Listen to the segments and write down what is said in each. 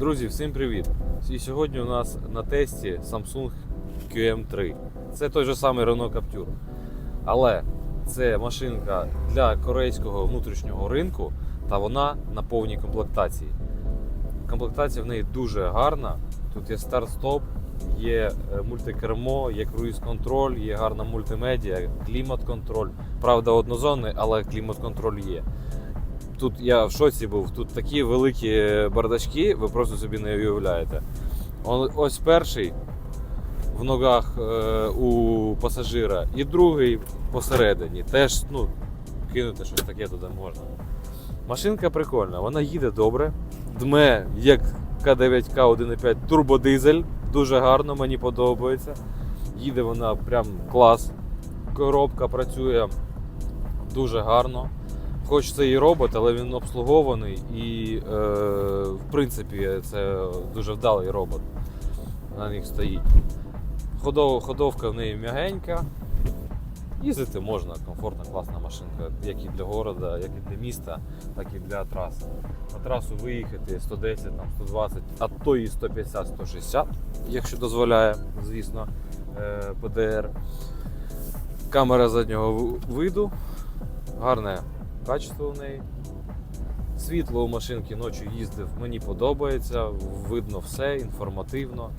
Друзі, всім привіт! І сьогодні у нас на тесті Samsung QM3. Це той же самий Renault Captur. Але це машинка для корейського внутрішнього ринку та вона на повній комплектації. Комплектація в неї дуже гарна. Тут є старт-стоп, є е, мультикермо, є круїз-контроль, є гарна мультимедіа, клімат-контроль. Правда, однозонний, але клімат-контроль є. Тут я в шоці був. Тут такі великі бардачки, ви просто собі не уявляєте. Ось перший в ногах е, у пасажира, і другий посередині. Теж ну, кинути щось таке туди можна. Машинка прикольна, вона їде добре, дме як К9К 1.5 турбодизель. Дуже гарно, мені подобається. Їде вона прям клас. Коробка працює дуже гарно. Хоч це і робот, але він обслугований і, е, в принципі, це дуже вдалий робот. На них стоїть. Ходов, ходовка в неї м'ягенька. Їздити можна, комфортна, класна машинка, як і для города, як і для міста, так і для траси. На трасу виїхати 110, там, 120, а то і 150-160, якщо дозволяє, звісно, е, ПДР. Камера заднього виду, гарне качество в неї. Світло у машинки ночі їздив, мені подобається, видно все, інформативно.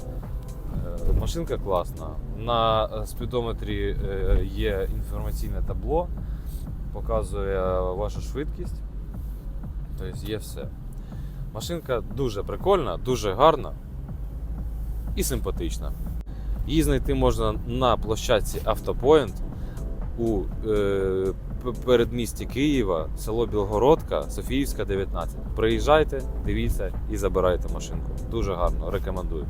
Е, Машинка класна. На е, спідометрі е, є інформаційне табло, показує вашу швидкість. Тобто є все. Машинка дуже прикольна, дуже гарна і симпатична. Її знайти можна на площадці Автопоінт у е, передмісті Києва, село Білгородка, Софіївська, 19. Приїжджайте, дивіться і забирайте машинку. Дуже гарно, рекомендую.